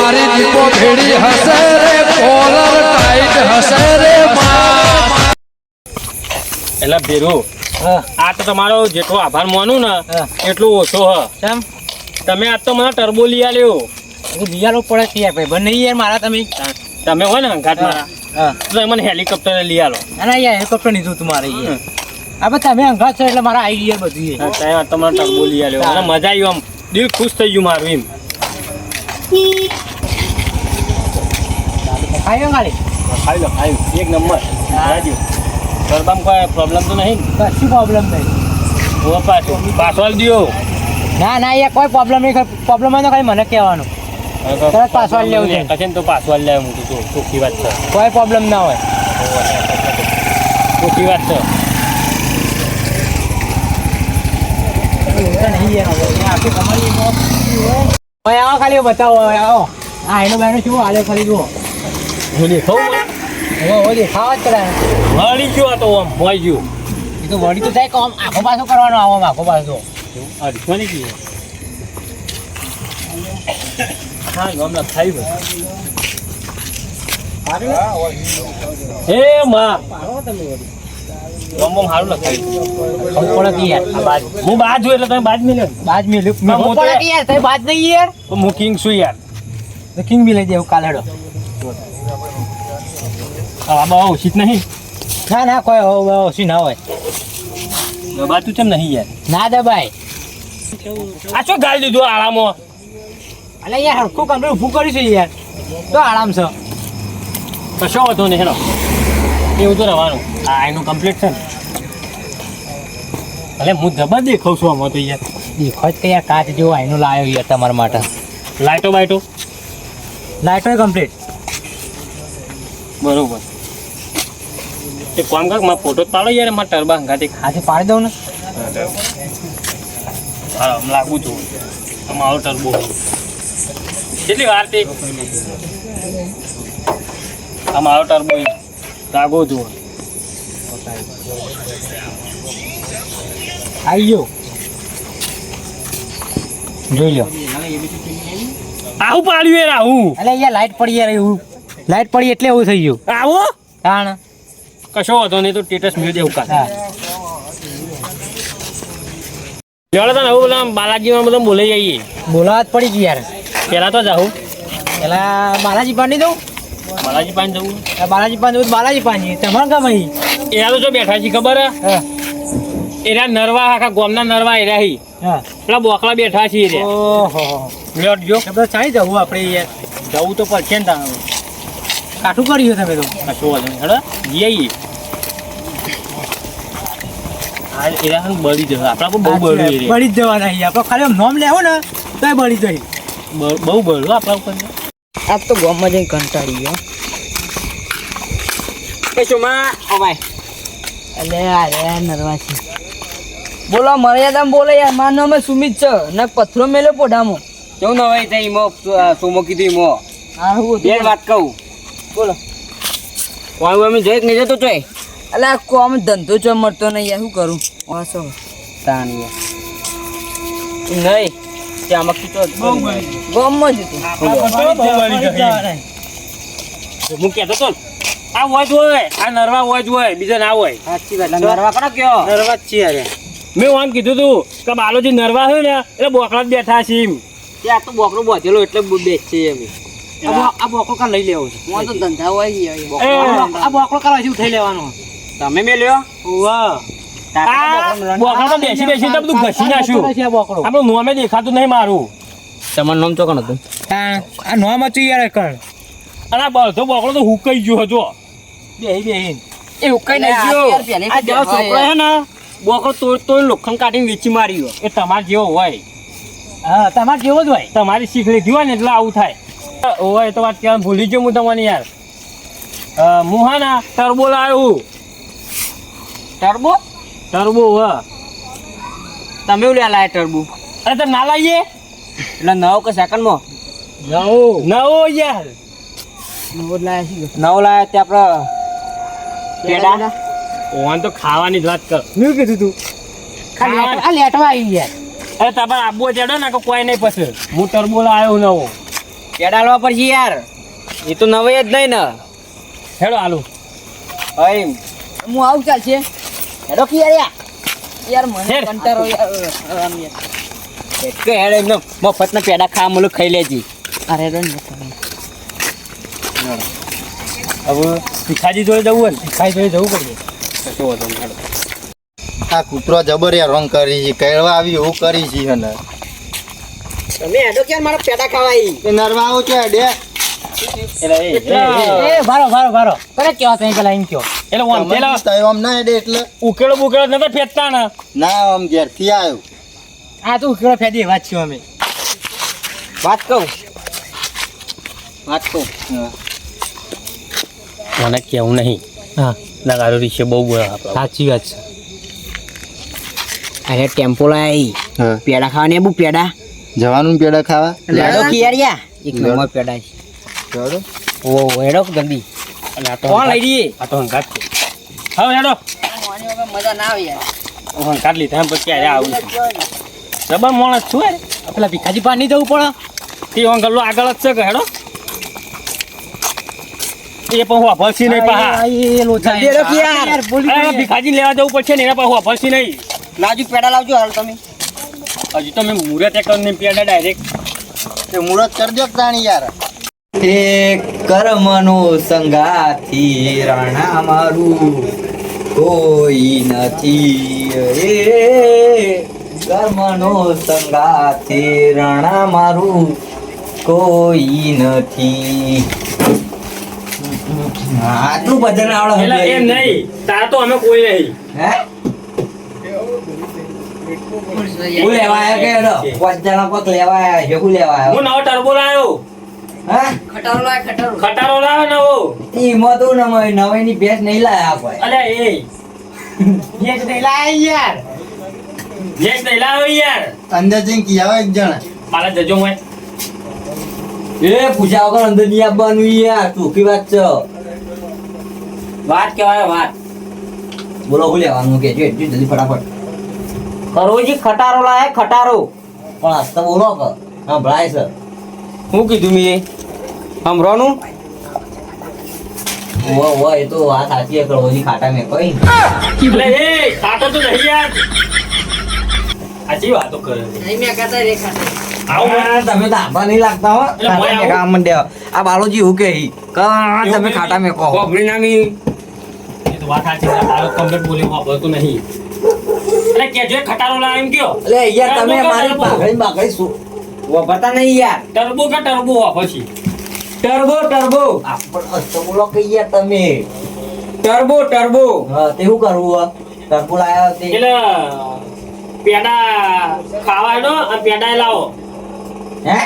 મારી દીપો ભેડી હશે રે કોલર ટાઈટ હશે રે એટલે ભેરું આ તો તમારો જેટલો આભાર માનું ને. એટલું ઓછો હ. કેમ? તમે આજ તો મને ટર્બો લઈ આલ્યો. બિયારો પડે છે યાર ભાઈ. બંને યાર મારા તમે. તમે હોય ને અંગાત મારા. તો તમે મને હેલિકોપ્ટર લઈ આલો. ના યાર હેલિકોપ્ટર લીધું તું મારે યાર. હવે તમે અંગાત છો એટલે મારા આવી બધું બધી હા, તમે આ તો મને ટર્બો લઈ આલ્યો. અને મજા આવી આમ. દિલ ખુશ થઈ ગયું મારું એમ. ખાયો ખાલી. ખાઈ લો ખાઈ એક નંબર. રાજી. ગરબામાં કોઈ પ્રોબ્લેમ તો નહીં કશું પ્રોબ્લેમ નહીં. હું પાછું પાછળ દ્યો. ના ના એ કોઈ પ્રોબ્લેમ નહીં. પ્રોબ્લેમ હોય તો ખાલી મને કહેવાનું. તરત પાછળ લેવું છે. કશે તો પાછળ લેવું મૂકું છું ચોખ્ખી વાત છે. કોઈ પ્રોબ્લેમ ના હોય. ચોખ્ખી વાત છે. આવો ખાલી બતાવો આવો. હા એનો બેનો શું હાલે ખાલી જુઓ. હું ખાવ? હવે? દેખાવા જ પડે વળી ગયો આ તો આમ મોઈ ગયો. એ તો વળી તો થાય કે આમ આખો પાછો કરવાનો આવો આમ આખો પાછો. અઢીસો ની કીધું હા ગામ ભાઈ હે માં. ગામ સારું લખાયું. ખબર પડે કે યાર આ બાજ. હું બાજ છું એટલે તમે બાજ મિલ્યો બાજ મેલ્યું. હું તો- પડે કે યાર તઈ બાજ નહીં યાર? હું કિંગ છું યાર. કિંગ બી લઈ દેવું કાલે હેડો આ બહુ ઓછી જ નહીં. ના ના કોઈ ઓછી ના હોય. દબાતું કેમ નહીં યાર? ના દબાય. આ શું ગાળી દીધું આળામાં? અલે યાર હરખું કમ્પ્લીટ ઊભું કરીશું યાર. તો આરામ છે. કશો હતો નહીં હેલો એવું તો રહેવાનું. આ એનું કમ્પ્લીટ છે ને. અલે હું જબર દેખાઉં છું આમાં તો યાર. દેખો જ કે યાર કાચ જેવો આઈનું લાવ્યો યાર તમારા માટે. લાઈટો બાઈટો? લાઈટો કમ્પ્લીટ બરોબર. તે કામ કાકમાં ફોટો પાડો યાર મારા ટરબા હંગાથી આજે પાડી દઉં ને? હા હમ લાગુ છું. મારો ટરબો. કેટલી વાર તે? આ મારો ટરબો. લાગો છું. આવી ગયો. જોઈ લો આવું પાડ્યું એ રાહુ. અલે યાર લાઈટ પડી યાર એવું. લાઈટ પડી એટલે એવું થઈ ગયું. આવો? તાણ કશો હતો નહીં તો સ્ટેટસ મેળ દેવું કાલ હા તો નવું હવે બાલાજીમાં બધા બોલાઈ જઈએ બોલાવા જ પડી ગઈ યાર. પહેલાં તો જાઉં. પેલા બાલાજી પાણી દઉં બાલાજી પાસે જવું. બાલાજી પાણી દઉં તો બાલાજી પાણી તમારે ગમે અહીં? એરા તો જો બેઠા છે ખબર હે? એરા નરવા આખા ગોમના નરવા એરા હી. પેલા બોકડા બેઠા છીએ ઓહો. લેટ જો ચાલી જવું આપણે યાર. જવું તો પડશે ને તાણ. કાઠું કર્યું તમે તો. કશો વાંધો હેડો. જઈએ હા એરા હારું બળી જશે આપણા બહુ બળ્યું એરિયા બળી જ જવાના ઈ. આપણે ખાલી નોમ લેવો ને તોય બળી જાય. બહુ બળ્યું આપણા ઉપર. આજ તો ગામમાં જઈને કંટાળી ગયો. એ ચોમા અમાય અલે અરે નરવાસી બોલો મર્યાદા બોલે યાર. મારું નામ સુમિત છે. ને પથરો મેલ્યો પોઢામાં. કેવું નવાઈ થઈ મો સોમો કીધું મો હા હું બે વાત કહું. બોલો. કોઈ અમે જોઈ નહીં જતો ચોય એટલે આ કોમ ધંધો ચો મળતો નહીં યાર શું કરું? વાસો. તાણી નહીં ત્યાં મક્કી તો ગામમાં જ હતું. હું કહેતો તો આ વોજ હોય આ નરવા વોજ હોય બીજા ના હોય. સાચી વાત નરવા કરો કયો? નરવા જ છીએ અરે. મેં આમ કીધું તું કે બાલોજી નરવા હોય ને એટલે બોકડા જ બેઠા છે એમ. ત્યાં તો બોકડો બોધેલો એટલે બેચીએ અમે આ બો- આ બોકડો કાં લઈ લેવો છે. હું તો ધંધા હોય આ બોકડો કાં હજી ઉઠાઈ લેવાનો. તમે મેં લ્યો વાહ આ તો બેસી બેસી તો બધું ઘસી નાખ્યું આ બોકડો. આપણું નોમે દેખાતું નહીં મારું. તમારું નામ ચોકણ હતું? આ નોમ હતું યાર કણ. અને આ બધો બોકડો તો હુકાઈ ગયો હતો. બેહી બેહી. એ હુકાઈ નહીં ગયો આ જેવો છોકરો છે ને બોકડો તોડ તોડ લોખંડ કાઢીને વેચી માર્યો. એ તમારે જેવો હોય. હા તમારે જેવો જ હોય. તમારી શીખ લીધી હોય ને એટલે આવું થાય. ઓય તો વાત કહેવાનું ભૂલી ગયો હું તમને યાર. અ, હું હા ના ટર્બો લાવ્યો ટર્બો? ટર્બો હ. તમે એવું લાયા ટર્બો? અરે તો ના લાવીએ એટલે નવ કે સેકન્ડમાં? નવ. નવો યાર. નવો લાયા છે. નવો લાયા તે આપણે પેડા? ઓન તો ખાવાની જ વાત કર. મેં કીધું તું. ખાલી આ લેટવા આવી યાર અરે તમારે આબુ ચડો ને કોઈ નહીં પછી. હું ટર્બો લાવ્યો નવો. પેડા લાવવા પડશે યાર? એ તો નવે જ નહીં ને. હેડો આલુ ભાઈ હું આવું ચાલશે હેડો કે યાર યાર મને કંટારો યાર. કે હેડ એમને મફતના પેડા ખાવા મુલુક ખાઈ લેજી. અરે રે હવે ભીખાજી જોડે જવું હોય ને? ભીખાજી જોડે જવું પડશે શું હતું આ કૂતરો જબર યાર રંગ કરી છે કેળવા આવી એવું કરી છે અને તમે હેડો કે મારા પેડા ખાવાય? એ નરવા આવું છે ડે એટલે એ, એ, એ, એ ભારો ભારો ભારો. કરે કેવા તમે પેલા એમ કયો? એટલે આમ પેલા તમે આમ ના ડે એટલે. ઉકેળો બુકેળો નતા ફેંકતા ને. ના આમ ઘેરથી આવ્યો આ તો ઉકેળો ફેદી વાત છું અમે? વાત કહું? વાત કહું. મને કેવું નહીં. હા. રીશે બહુ બોલા સાચી વાત છે. અરે ટેમ્પો લાવી હા. પેડા ખાવાની બુ પેડા? જવાનું પેડા ખાવા? લેડો કિયારિયા. એક નંબર પેડા છે. ચલો ઓ હેડો ગંદી? અને આ તો કોણ લઈ દઈએ આ તો હંગાત છે. હવે વગર મજા ના આવે યાર હું હંગાત લીધા પછી ક્યારે આવું જબર માણસ છું યાર. પેલા ભીખાજી પાસે નહીં જવું પડે. તે અંગલો આગળ જ છે કે હેડો. એ પણ હું ભરસી નહીં પાહા. એ લોચા યાર. ભીખાજી લેવા જવું પડશે ને એના પર હું ભરસી નહીં. નાજુક પેડા લાવજો હાલ તમે. હજી તો મેં મુહૂર્ત એક ને પેડા ડાયરેક્ટ તે મુહૂર્ત કરજો તાણી યાર. તે કર્મનો સંગાથી રાણા મારું કોઈ નથી. રે કર્મનો સંગાથી રાણા મારું કોઈ નથી. આટલું ભજન આવડે એમ નહીં. તા તો અમે કોઈ નહીં. હે? હું લેવા આવ્યો કે હેડો? પાંચ જણા કોક લેવા આવ્યા છે. હું લેવા આવ્યો? હું નવો ટર્બો લાવ્યો હે? ખટારો લાય ખટારો. ખટારો લાવ્યો નવો. ઈમાં તો નવાઈ નવાઈની ભેંસ નહીં લાયા કોઈ. અલ્યા એ. જ નહીં લાય યાર. ગેસ નહીં લાવ્યો યાર. અંદર જઈને કી આવે એક જણા. પાલા જજો મોય એ પૂછ્યા વગર અંદર નહીં આવવાનું યાર. ચોખ્ખી વાત છે. વાત કહેવાય વાત. બોલો હું લેવાનું કે એટલી જલ્દી ફટાફટ. કરોજી ખટારો લાય ખટારો. પણ આજ તો બોલો કે સંભળાય છે. હું કીધું મીએ? એ તો વાત સાચી છે કળોજી ખાટા મેં કઈ એટલે એ ખાતો તો નહીં યાર. સાચી વાતો કરે નહીં મેં કહેતા રે ખાતા તમે તો આંબા નહીં લાગતા હો. ખાટા મેં કામ મંડ્યા. આ બાલોજી હું કે કા તમે ખાટા મેં કહો. કોકડી નામી એ તો વાત સાચી છે. તારો કમ્પ્લેટ બોલી વાપરતું નહીં. એટલે કેજો ખટારો લાવ એમ કયો. એટલે યાર તમે મારી? પાઘડી બાઘડી શું વપરતા નહીં યાર. ટર્બો કે ટર્બો વાપરશી ટર્બો ટર્બો. આપણ અસ્તો બોલો કે યાર તમે. Turbo turbo. હા તે શું કરવું આ ટર્બો લાયા તે. એટલે પેડા ખાવાનો અને પેડા લાવો. હે?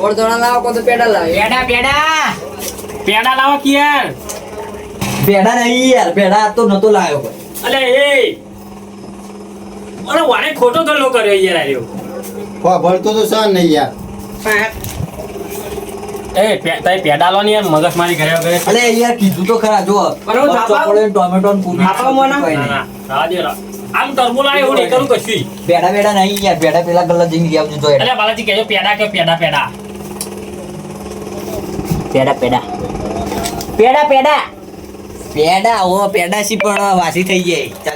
ઓળધોણા લાવો કો તો પેડા લાવો. પેડા પેડા. પેડા લાવો કે યાર? પેડા નહીં યાર પેડા તો નતો લાયો અલે એ અરે વારે ખોટો ગલ્લો કર્યો યાર આર્યો વા ભળતો તો સર નહીં યાર. એ પે- તારી પેડા લો ને યાર મગજ મારી ઘરે વગરે અલે યાર કીધું તો ખરા જો થાપા? ચોપડો ટોમેટો ને કુબી થાપા મોના? રાહ દે, રાહ. આમ ટર્બો એવું નહીં કરું કશું. પેડા પેડા નહીં યાર પેડા પેલા ગલ્લા જઈને ગયા આવજો તો અલે બાલાજી કહેજો પેડા કે પેડા પેડા. પેડા પેડા. પેડા પેડા. પેડા ઓ પેડા સી પણ વાસી થઈ જાય.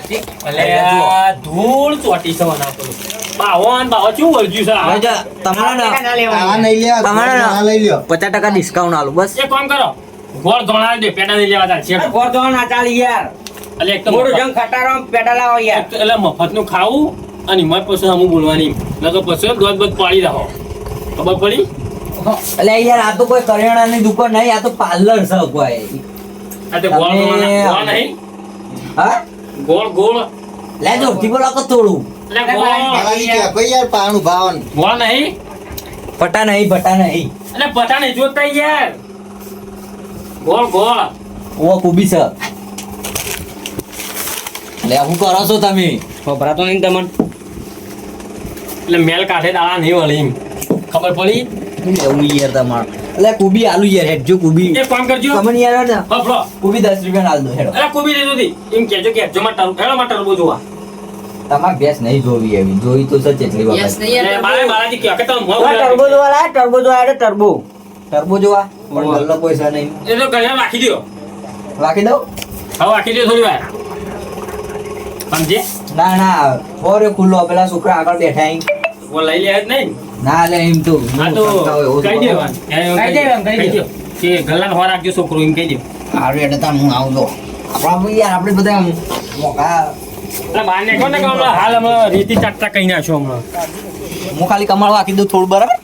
ધૂળ ચોટી છે મને આપણું. બાવન બાવન ચેવું વળગ્યું છે? આ? તમારે ના. ને લેવાનું. આ નહીં લેવા તમારે લઈ લ્યો. પચાસ ટકા ડિસ્કાઉન્ટ આલું બસ. એક કામ કરો. ગોળ ધોણા દે પેડા નહીં લેવા છે ગોરધોણા ના ચાલી યાર. એટલે એક તો મોટું જંગ ખટારો પેડા લાવો યાર. એટલે મફતનું ખાવું અને મત પછી અમુક બોલવાની. તો પછી દોધ બધ પાડી રાખો. ખબર પડી? એટલે યાર આ તો કોઈ કરિયાણાની દુકાન નહીં આ તો પાર્લર છે કોઈ. આ તો ગોળ તમે- નહીં? હા? ગોળ ગોળ. લે જો બોલો કે થોડું લે ગોળ. ભાઈ યાર પાણું ભાવન. ગોળ નહીં? પટા નહીં પટા નહીં. એટલે પટા નહીં જોતા યાર. ગોળ ગોળ. ઓ કુબી છે. લે હું કરો છો તમે? ખબરાતો નહીં તમને. એટલે મેલ કાઢે દાળા નહીં વળી ખબર પડી? એવું યાર તમાર? એટલે કુબી આલુ યાર હેડજો કુબી. એક કામ કરજો. તમને યાર ને હફલો કુબી દસ રૂપિયા આલ દો હેડો. અરે કુબી લીધું હતી એમ કેજો કે જો માં હેડો માં ટર્બો જોવા. તમારે ભેંસ નહીં જોવી એવી. જોઈ તો સચ એટલી યસ વખત નહીં યાર મારે બાલાજી કહે કે તમે મોં ટર્બો જોવા લા ટર્બો જોવા એટલે ટર્બો. ટર્બો જોવા. પણ ગલ્લો પૈસા નહીં. એ તો ઘરે રાખી દો રાખી દઉં? હવે રાખી દો થોડી વાર. સમજે? ના ના ઓરે ખુલ્લો પેલા છોકરા આગળ બેઠા અહીં. ઓ લઈ લે જ નહીં. ના લે એમ તો આ તો કહી દેવાનું. કહી દેવાનું, કહી કહી દો કે ગલ્લાને હવા રાખજો છોકરો એમ કહી દે એટલે તાર હું આવું તો. આપણા યાર આપણે બધા મોકા એટલે બહાર કોને કહો હાલ અમે રીતિ ચાટતા કહી નાખશો હમણાં. હું ખાલી કમાળવા કીધું થોડું બરાબર?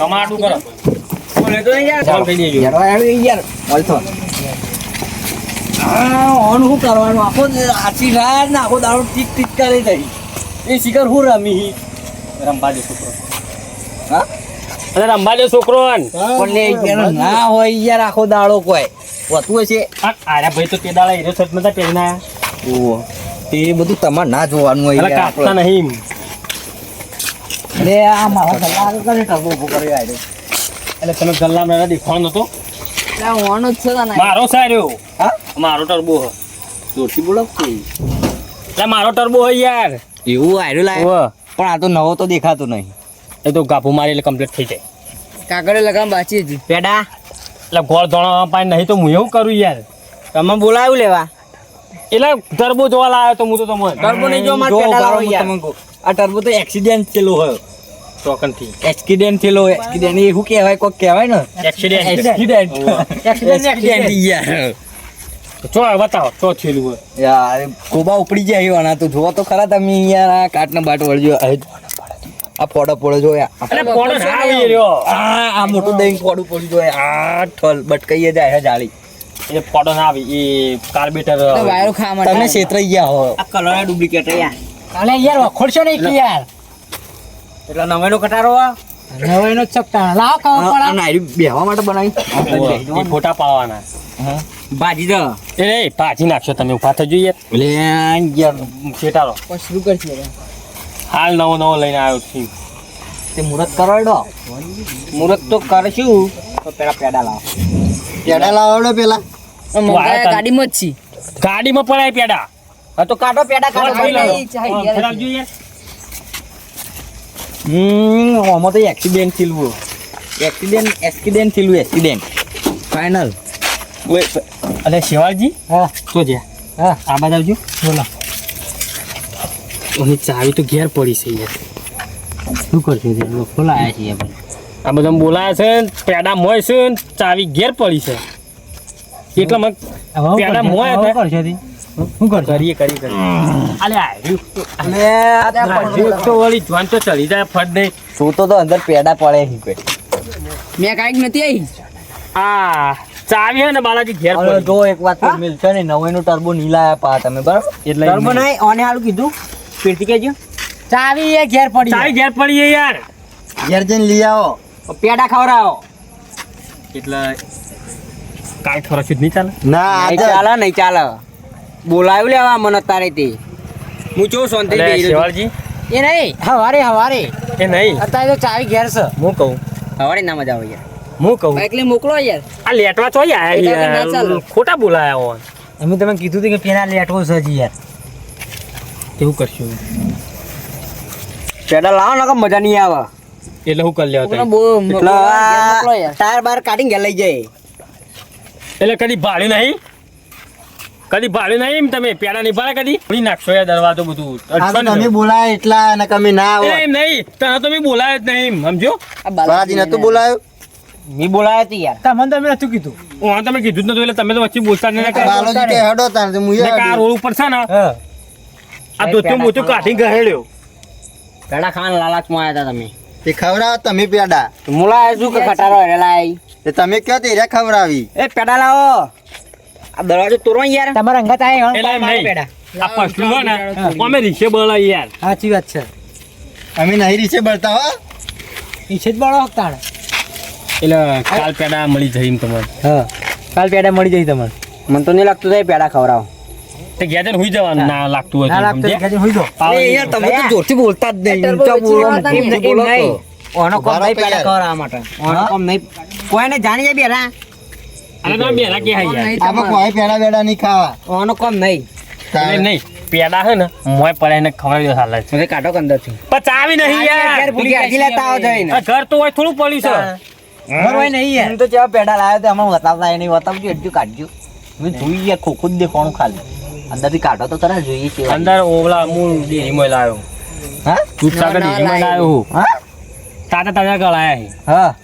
કમાડું કરો. બોલે તો નહીં યાર. યાર આવી યાર. આ ઓન શું કરવાનું? આખો આછી રાત ને આખો દાડો ટીક ટીક કરે થઈ એ શિખર હું રમી? રમવા દે છોકરો હા અરે રંબા દે છોકરો ને. પણ ના હોય યાર આખો દાડો કોઈ. હોતું હશે. આ આર્યા ભાઈ તો તે દાડા હીરો સચ નતા પહેરીને. ઓહો. તે બધું તમારે ના જોવાનું હોય કાપતા નહીં લે આ મારા ગલ્લા આગળ કરે ટર્બો ઊભો કર્યો આયરો એટલે તમે ગલ્લા મેળા દેખાવાનો છે તને. મારો સાર્યો. હા? મારો ટર્બો હ. જોરથી બોલો એટલે મારો ટર્બો હોય યાર. એવું આયરો લાય. પણ આ તો નવો તો દેખાતો નહીં. એ તો ગાભું મારી એટલે કમ્પ્લીટ થઈ જાય. કાગળે લગામ બાચી હતી. પેડા એટલે ગોળ ધોળા પાણી નહીં તો હું એવું કરું યાર. તમે બોલાવ્યું લેવા? એટલે ટર્બો જોવા લાવ્યો તો હું તો તમને ટર્બો નહીં જોવા માટે પેડા લાવો યાર. આ ટર્બો તો એક્સિડન્ટ થયેલો હોય. ચોકનથી એક્સિડન્ટ થયેલો એક્સિડન્ટ એ શું કહેવાય? કોક કહેવાય ને? એક્સિડન્ટ એક્સિડન્ટ એક્સિડન્ટ યાર ચો બતાવો ચો થયેલું યાર કોબા ઉપડી જાય તો જોવો તો ખરા તમે યાર આ કાટના બાટ વળજો. આ પોડો પોડો જોયા. એટલે આવી રહ્યો. આ આ મોટું દહીં પોડું પોડું જોયા. આ ઠલ બટકાઈએ જાય હે જાળી. એ ફોટો ના આવી એ કાર્બેટર વાયરો ખાવા માટે તમે છેતરાઈ ગયા હો. આ કલર ડુપ્લિકેટ યાર અલે યાર વખોડશો નહીં કે યાર. એટલે નવેનો કટારો આ. નવાઈનો ચપટા લાવ ખાવા પડે. નારી બેહવા માટે બનાવી. એ ફોટા પાવાના ભાજી દો. એ રે પાછી નાખશો તમે ઊભા થઈ જોઈએ લે યાર શેટારો પછી શરૂ કરશે. હાલ નવો નવો લઈને આવ્યો છું. તે મુહૂર્ત કરાવડો. મુહૂર્ત તો કરશું. તો પેલા પેડા લાવો. પેડા લાવડો પેલા. ગાડીમાં જ છી. ગાડીમાં પડાય પેડા. હા તો કાઢો પેડા કાઢો. હમ આમાં તો એક્સિડન્ટ થયેલું. એક્સિડન્ટ એક્સિડન્ટ થયેલું એક્સિડન્ટ ફાઇનલ અને શિવાજી હા. તો જ્યાં હા. આ બાજુ આવજો. બોલો. અમે ચાવી તો ઘેર પડી છે યાર. શું કરશે ખોલાયા છીએ આપણે આ બધા બોલાયા છે પેડા મોય છે ચાવી ઘેર પડી છે. એટલે મને પેડા મોય હતા. શું કરશે? કરીએ કરીએ કરીએ. અલે. અને એક તો વળી જોન તો ચડી જાય ફટ નહીં. જોતો તો અંદર પેડા પડે છે કોઈ. મેં કાંઈક નથી આવી આ ચાવી હે ને બાલાજી ઘેર પડી. જો એક વાત તો મિલશે ને નવાઈનો ટર્બો નહીં લાયા પા તમે બરાબર? એટલે ટર્બો નહીં ઓને હાલ કીધું. ફીરથી કહેજો. ચાવી એ ઘેર પડી ચાવી ઘેર પડી યાર. ઘેર જઈને લઈ આવો. પેડા ખવડાવો. એટલે કાંઈ ખરો જ નહીં ચાલે? ના ચાલે નહીં ચાલે. બોલાવ્યું લેવા મને તારે તે હું ચો શાંતિ એટલે બેહી રહ્યો શિવાજી. એ નહીં હવારે હવારે. એ નહીં. અત્યારે તો ચાવી ઘેર છે. હું કહું? હવારે ના મજા આવે યાર. હું કહું? એટલે મોકલો યાર. આ લેટવા ના યાર ખોટા બોલાયા હોય. એમ તમે કીધું હતું કે પેલા લેટવો છે હજી યાર. કેવું કરશું. પેડા લાવો ને મજા નહીં આવે. એટલે હું કરી લેવા ટાયર બાર કાઢીને ગયા લઈ જાય. એટલે કદી ભાડ્યું નહીં? કદી ભાડ્યું નહીં એમ તમે? પેડા નહીં ભાડે કદી? ઉડી નાખશો યાર દરવાજો બધું. તમે બોલાય એટલા અને તમે ના આવો એ એમ નહીં. તને તો મેં બોલાયો જ નહીં એમ સમજો બાલાજી નતું બોલાયું? મી બોલાયા હતી યાર. તમને તમે નતું કીધું. હું તમે કીધું જ નતું એટલે તમે તો વચ્ચે બોલતા નહીં. બાલાજી કે હેડો તાર તો કાર રોડ ઉપર છે ને? હા. આ ધોતું મોતું કાઢી ગહેડ્યો પેડા ખાન લાલાચમાં આવ્યા હતા તમે. તે ખવડાવો તમે પેડા. મુલા શું કે ખટારો રેલાઈ તે તમે કયો તે રે ખવડાવી? એ પેડા લાવો. આ દરવાજો તોરો યાર. તમારા અંગત આય હણ પેડા? આ પસલું હો ને અમે રીશે બળા યાર. સાચી વાત છે. અમે નહીં રીશે બળતા હો. રીશે જ બળો હકતાણ એટલે કાલ પેડા મળી જાય તમને. તમારે હા કાલ પેડા મળી જઈ તમને. મને તો નહીં લાગતું થાય પેડા ખવડાવો. તે ઘેર હુઈ જવાનું. ના લાગતું હોય ના લાગતું સમજ્યા? કે. હોઈ દો પાવર એ યાર તમે તો જોરથી બોલતા જ નહીં. ઊંચા બોલો વેચી ને, વાળતા ઊંચું નહીં. ઓનો કોમ નહીં પેડા યાર. ખવડાવવા માટે. ઓનો કોમ નહીં. કોઈને જાણી જાય બેરા. અરે તમે બેરા કે હાઈ યાર? આમાં કોઈ પેડા બેડા નહીં ખાવા. ઓનો કોમ નહીં. નહીં પેડા હે ને મોય પડે ને ખવડાવી દો સાલા હવે કાઢો કંદરથી પણ નહીં યાર. ભૂલી ઘેરથી લેતા આવો જઈને ઘર તો હોય થોડું પડ્યું છે. હોય નહીં યાર. હું તો ચેવા પેડા લાવ્યો તો અમે બતાવતા નહીં. બતાવજો એટલું કાઢજો. મેં જોઈ ગયા ખોખું દેખવાનું ખાલી. અંદરથી કાઢો તો ખરા જોઈએ છે અંદર ઓવલા અમૂલ ડેરીમાં લાવ્યો હા? દૂધસાગર ડેરીમાં લાવ્યો હું હા? તાતા તાજા ગળાયા છે. હા.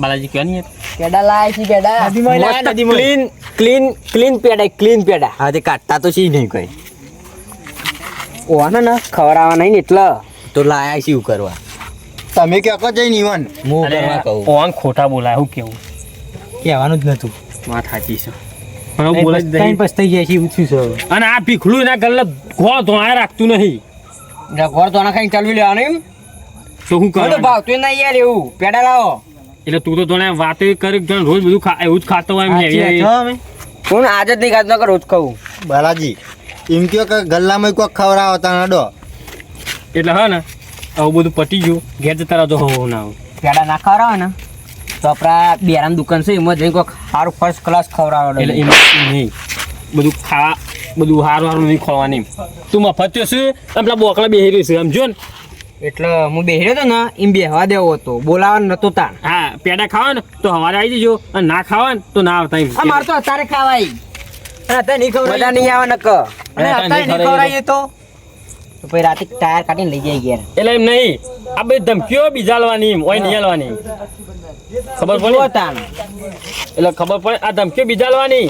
બાલાજી કહે નહીં પેડા લાય છે પેડા નદીમાં લાયા, નદીમાં. ક્લીન ક્લીન ક્લીન પેડા ક્લીન પેડા. હા તે કાઢતા તો છે નહીં કઈ. ઓવાના ને ખવડાવવા નહીં ને એટલે. તો લાયા છે કરવા. તમે ક્યાં કહો જઈને ઈવન? હું કરવા કહું. ઓન ખોટા બોલાય હું કેવું? કહેવાનું જ નતું. વાત સાચી છે. પણ જાય છે એવું થયું છે અને આ ભીખલું એના ગલ્લે ઘો ધોણા રાખતું નહીં. ઘર ધોણા ખાઈ ચાલવી લેવાનું એમ. તો હું તો કરું ભાવતું નહીં યાર એવું. પેડા લાવો. એટલે તું તો તને વાતો કરી કે રોજ બધું ખા એવું જ ખાતો હોય એમ હો આજે જ નહીં ખાતો નકર રોજ ખાવું બાલાજી એમ કયો કે ગલ્લામાં કોઈક ખવડાવો તને અડો. એટલે હા ને આવું બધું પટી ગયું. ઘેર જતા રહેતો હોવું ના પેડા ના ખવડાવો ને. તો આપણા બેરામ દુકાન છે એમાં જઈને કોઈક સારું ફર્સ્ટ ક્લાસ ખવડાવવાનું એટલે એમ નહીં. બધું ખા બધું સારું સારું નહીં ખોવાની તું મફત છે? અને પેલા બોકડા બેહી રહ્યું છે સમજો ને? એટલે હું બેહ્યો હતો ને એમ બેહવા દેવો હતો. બોલાવા નતો તા હા પેડા ખાવા ને તો હવારે આવી જજો. અને ના ખાવા ને તો ના આવતા એમ. મારે તો અત્યારે ખાવાય. અને અત્યારે નહીં ખવડાય. બધા નહીં આવે નક અને અને અત્યારે નહીં ખવડાય તો. તો પછી રાતે ટાયર કાઢીને લઈ જાય ગયા એટલે એમ નહીં. આ બધી ધમકીઓ બીજા લેવાની એમ નહીં આલવાની ખબર પડે? તાન. એટલે ખબર પડે? આ ધમકીઓ બીજા લેવાની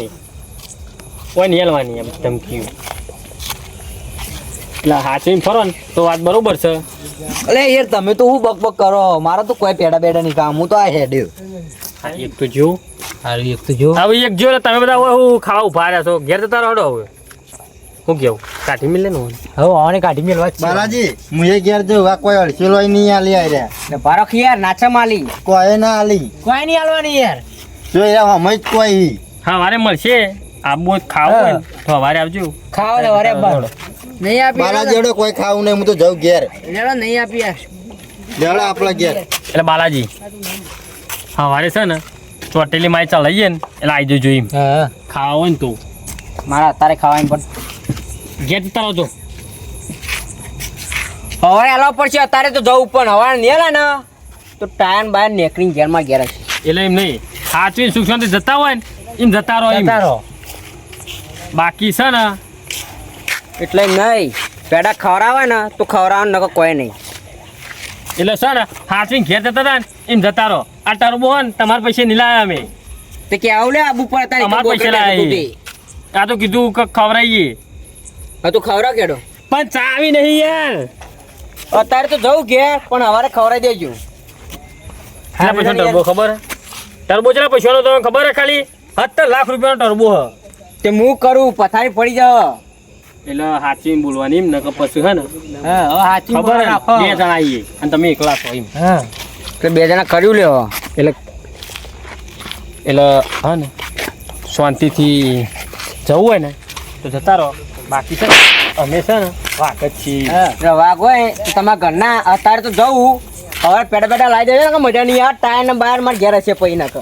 ઓય નહીં આલવાની એમ ધમકીઓ. એટલે હાચવીને ફરો ને તો વાત બરોબર છે. અલે યાર તમે તો હું બક બક કરો? મારા તો કોઈ પેડા બેડા નહીં કામ. હું તો આ હેડ. એક તો જો. હારું એક તો જો. હવે એક જો એટલે તમે બધા હું ખાવા ઊભા રહ્યા છો. ઘેર જતા રહો હવે. હું કેવું? કાઢી મિલે ને હવે. આને કાઢી મિલ વાત બાલાજી હું એ ઘેર જઉં આ કોઈ અડસેલો નહીં આલી રહ્યા ને પારખ યાર નાચા માલી કોઈ ના આલી. કોઈ નહીં આલવાની યાર. જો એ હા જ કોઈ હા વારે મળશે. આબુ જ ખાવું તો સવારે આવજો. ખાવ ને વરે બાળ નહીં આપી બાલાજી એડો કોઈ ખાવું નહીં હું તો જાઉં ઘેર. લેડો નહીં આપી યાર. લેવડો આપણા ઘેર. એટલે બાલાજી હવારે છે ને ચોટેલી માય ચલાવીએ ને એટલે આવી જજો એમ. હા. ખાવા હોય ને તો. મારા અત્યારે ખાવાની પણ ઘેર જતા રહો તો હવે હાલવા પડશે અત્યારે તો જવું પણ. હવે નેલા ને. તો ટાયર બાયર નીકળીને ઘેરમાં ઘેર છે એટલે એમ નહીં. સાચવીને સુખ શાંતિ જતા હોય ને એમ જતા રહો એમ. જતા રહો. બાકી છે ને એટલે નહીં. પેડા ખવડાવે ને તો ખવડાવવાનું નકર કોઈ નહીં. એટલે છે ને સાચવીને ઘેર જતા હતા ને એમ જતા રહો. આ ટરબો હોય ને તમારા પૈસે નહીં લાયા અમે. તે કે આવું લે આબુ પર તારી અમાર પૈસા લાયા આ તો કીધું કે ખવડાવીએ હા તું ખવડાવ કેડો? પણ ચાવી નહીં યાર. અત્યારે તો જવું ઘેર પણ હવારે ખવડાવી દેજો. હા પૈસા ટર્બો ખબર? ટર્બો કેટલા પૈસાનો તમને ખબર હે ખાલી? સત્તર લાખ રૂપિયાનો ટર્બો હે. તે હું કરું પથારી પડી જાવ એટલે હાચી બોલવાની એમ નકર પછી હે ને. હા હવે હાચી ખબર બે જણા આવીએ અને તમે એકલા છો એમ. હા. એટલે બે જણા કર્યું લેવો એટલે એટલે હા ને શાંતિથી જવું હોય ને તો જતા રહો. બાકી છે. અમે છે ને વાઘ જ છીએ. વાઘ હોય તો તમારા ઘરના અત્યારે તો જવું. હવે પેડા પેડા લાવી દેજો ને મજા નહીં આ ટાયર ને બહાર માર ઘેર હશે પછી ના તો.